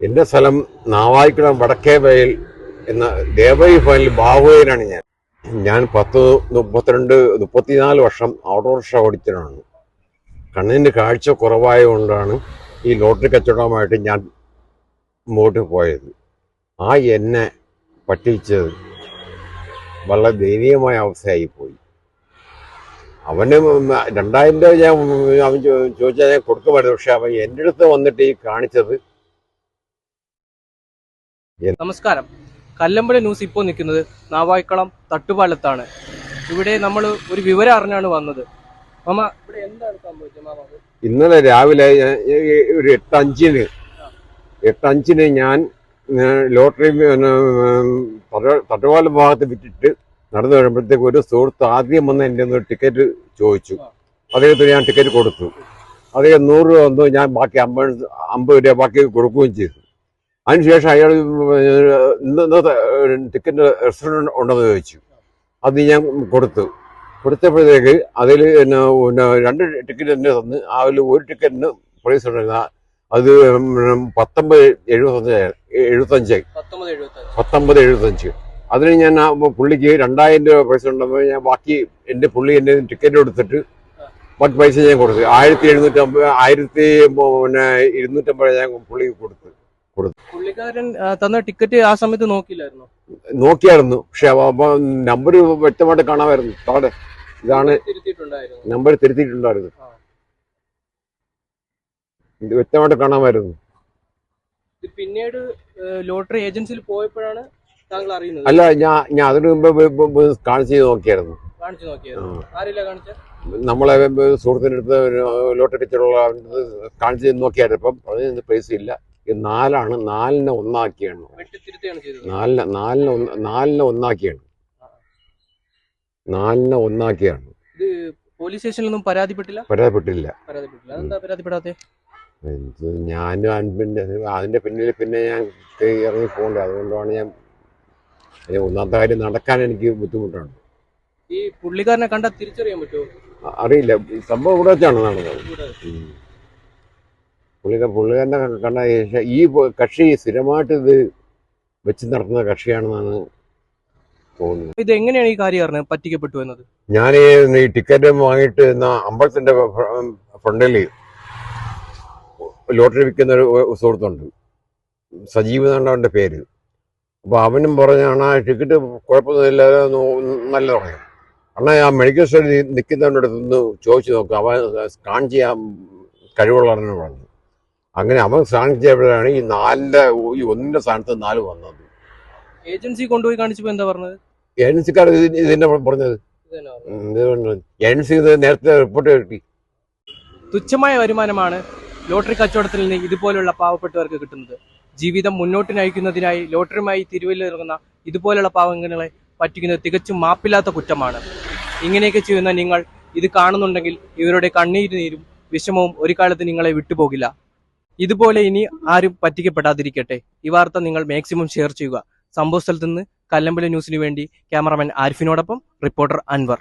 എന്റെ സ്ഥലം നാവായിക്കുളം വടക്കേ വയൽ എന്ന ദേവൈ ഫയലിൽ ബാഹുവയിലാണ് ഞാൻ. ഞാൻ പത്ത് മുപ്പത്തിരണ്ട് മുപ്പത്തിനാല് വർഷം ഓട്ടോറിക്ഷ ഓടിച്ചതാണ്. കണ്ണിന്റെ കാഴ്ച കുറവായതുകൊണ്ടാണ് ഈ ലോട്ടറി കച്ചവടമായിട്ട് ഞാൻ മുമ്പോട്ട് പോയത്. ആ എന്നെ പറ്റിച്ചത് വളരെ ദയനീയമായ അവസ്ഥയായി പോയി. അവന് രണ്ടായിരം രൂപ ഞാൻ അവൻ ചോദിച്ചാൽ ഞാൻ കൊടുക്കുമായിരുന്നു. പക്ഷെ അവൻ എന്റെ അടുത്ത് വന്നിട്ട് ഈ കാണിച്ചത് നമസ്കാരം. കല്ലമ്പല ന്യൂസ് ഇപ്പോൾ നിൽക്കുന്നത് നാവായിക്കളം തട്ടുപാലത്താണ്. ഇവിടെ നമ്മൾ ഒരു വിവരം അറിഞ്ഞാണ് വന്നത്. മാമ ഇവിടെ എന്താണ് സംഭവിച്ചത് മാമ? ഇന്നലെ രാവിലെ ഞാൻ ഒരു എട്ടഞ്ചിന് എട്ടഞ്ചിന് ഞാൻ ലോട്ടറി തട്ടുപാലം ഭാഗത്ത് വിറ്റിട്ട് നടന്നു വരുമ്പോഴത്തേക്ക് ഒരു സുഹൃത്ത് ആദ്യം വന്ന് എന്റെ ഒന്ന് ടിക്കറ്റ് ചോദിച്ചു. അദ്ദേഹത്തിന് ഞാൻ ടിക്കറ്റ് കൊടുത്തു. അദ്ദേഹം നൂറ് രൂപ വന്നു ഞാൻ ബാക്കി അമ്പത് അമ്പത് രൂപ ബാക്കി കൊടുക്കുകയും ചെയ്തു. അതിനുശേഷം അയാൾ ഇന്ന് ഇന്നത്തെ ടിക്കറ്റ് റെസ്റ്റോറന്റ് ഉണ്ടെന്ന് ചോദിച്ചു. അത് ഞാൻ കൊടുത്തു. കൊടുത്തപ്പോഴത്തേക്ക് അതിൽ പിന്നെ പിന്നെ രണ്ട് ടിക്കറ്റ് തന്നെ തന്ന് അതിൽ ഒരു ടിക്കറ്റിന് പ്രൈസ് ഉണ്ടായിരുന്ന അത് പത്തൊമ്പത് എഴുപത്തഞ്ച് എഴുപത്തഞ്ച്. പത്തൊമ്പത് എഴുപത്തി പത്തൊമ്പത് എഴുപത്തഞ്ച്. അതിന് ഞാൻ ആ പുള്ളിക്ക് രണ്ടായിരം രൂപ പൈസ ഉണ്ടെന്ന് ഞാൻ ബാക്കി എന്റെ പുള്ളി എന്റെ ടിക്കറ്റ് എടുത്തിട്ട് ബാക്കി പൈസ ഞാൻ കൊടുത്തു. ആയിരത്തി എഴുന്നൂറ്റമ്പത് ആയിരത്തി പിന്നെ ഇരുന്നൂറ്റമ്പത് ഞാൻ പുള്ളിക്ക് കൊടുത്തു. പുള്ളിക്കാരൻ തന്ന ടിക്കറ്റ് ആ സമയത്ത് നോക്കിയില്ലായിരുന്നു? നോക്കിയായിരുന്നു. പക്ഷെ നമ്പർ വ്യക്തമായിട്ട് കാണാമായിരുന്നു. താടെ ഇതാണ് നമ്പർ തിരുത്തിയിട്ടുണ്ടായിരുന്നു. ഇത് വ്യക്തമായിട്ട് കാണാമായിരുന്നു. പിന്നീട് ലോട്ടറി ഏജൻസിയിൽ പോയപ്പോഴാണ് താങ്കൾ അറിയുന്നത്. അല്ല ഞാൻ ഞാൻ അതിനു മുമ്പ് കാണിച്ച് ചെയ്ത് നോക്കിയായിരുന്നു. കാണിച്ചു നോക്കിയായിരുന്നു. ആരില്ല നമ്മളെ സുഹൃത്തിന്റെ അടുത്ത് ലോട്ടറി ടീച്ചറുള്ള കാണിച്ചു നോക്കിയായിരുന്നു. അപ്പം അതിന് പൈസ ഇല്ല. നാലാണ് നാലിനെ ഒന്നാക്കിയാണ് നാലിനെ നാലിനെ ഒന്ന് നാലിനെ ഒന്നാക്കിയാണ് നാലിനെ ഒന്നാക്കിയാണ് പോലീസ് സ്റ്റേഷനിലൊന്നും പരാതിപ്പെട്ടില്ല? പരാതിപ്പെട്ടില്ല. പരാതിപ്പെടാത്തെ? ഞാനും അൻപിന്റെ അതിന്റെ പിന്നിൽ പിന്നെ ഞാൻ ഇറങ്ങി പോകണ്ടേ. അതുകൊണ്ടാണ് ഞാൻ ഒന്നാമത്തെ കാര്യം നടക്കാൻ എനിക്ക് ബുദ്ധിമുട്ടാണ്. ഈ പുള്ളിക്കാരനെ കണ്ടാൽ തിരിച്ചറിയാൻ പറ്റുമോ? അറിയില്ല. സംഭവം ഇവിടെ വെച്ചാണ് നടന്നത്. പുള്ളിക്ക പുള്ളിക്കാരനെ കണ്ട ഈ കക്ഷി സ്ഥിരമായിട്ട് ഇത് വെച്ച് നടത്തുന്ന കക്ഷിയാണെന്നാണ് തോന്നുന്നത്. ഇത് എങ്ങനെയാണ് ഈ കാര്യം അറിഞ്ഞത്? പറ്റിക്കപ്പെട്ടു എന്നത്? ഞാൻ ഈ ടിക്കറ്റ് വാങ്ങിയിട്ട് അമ്പലത്തിന്റെ ഫ്രണ്ടിൽ ലോട്ടറി വിൽക്കുന്ന ഒരു സുഹൃത്തുണ്ട്. സജീവ് എന്നാണ് അവന്റെ പേര്. അപ്പോൾ അവനും പറഞ്ഞാണ് ആ ടിക്കറ്റ് കുഴപ്പമൊന്നുമില്ല നല്ല പറയാം. അണ്ണാ ആ മെഡിക്കൽ സ്റ്റോറിൽ നിൽക്കുന്നവന്റെ അടുത്ത് ചോദിച്ചു നോക്കുക അവൻ സ്കാൻ ചെയ്യാൻ കഴിവുള്ളവരെന്ന് പറഞ്ഞു. അങ്ങനെ അവൻ സ്ഥാനിച്ചപ്പോഴാണ് ഈ നാല് ഈ ഒന്നിന്റെ സ്ഥാനത്ത് നാല് വന്നത്. ഏജൻസി കൊണ്ടുപോയി കാണിച്ചപ്പോ എന്താ പറഞ്ഞത്? ഏജൻസിക്കാർ ഇതിന്റെ പറഞ്ഞത്? ഏജൻസി ഇത് നേരത്തെ റിപ്പോർട്ട് കിട്ടി. തുച്ഛമായ വരുമാനമാണ് ലോട്ടറി കച്ചവടത്തിൽ നിന്ന് ഇതുപോലുള്ള പാവപ്പെട്ടവർക്ക് കിട്ടുന്നത്. ജീവിതം മുന്നോട്ട് നയിക്കുന്നതിനായി ലോട്ടറിയുമായി തിരുവല്ലിറങ്ങുന്ന ഇതുപോലുള്ള പാവങ്ങളെ പറ്റിക്കുന്നത് തികച്ചും മാപ്പില്ലാത്ത കുറ്റമാണ്. ഇങ്ങനെയൊക്കെ ചെയ്യുന്ന നിങ്ങൾ ഇത് കാണുന്നുണ്ടെങ്കിൽ ഇവരുടെ കണ്ണീരുനീരും വിഷമവും ഒരു കാലത്ത് നിങ്ങളെ വിട്ടുപോകില്ല. ഇതുപോലെ ഇനി ആരും പറ്റിക്കപ്പെടാതിരിക്കട്ടെ. ഈ വാർത്ത നിങ്ങൾ മാക്സിമം ഷെയർ ചെയ്യുക. സംഭവ സ്ഥലത്ത് നിന്ന് കല്ലമ്പല ന്യൂസിനു വേണ്ടി ക്യാമറമാൻ ആരിഫിനോടൊപ്പം റിപ്പോർട്ടർ അൻവർ.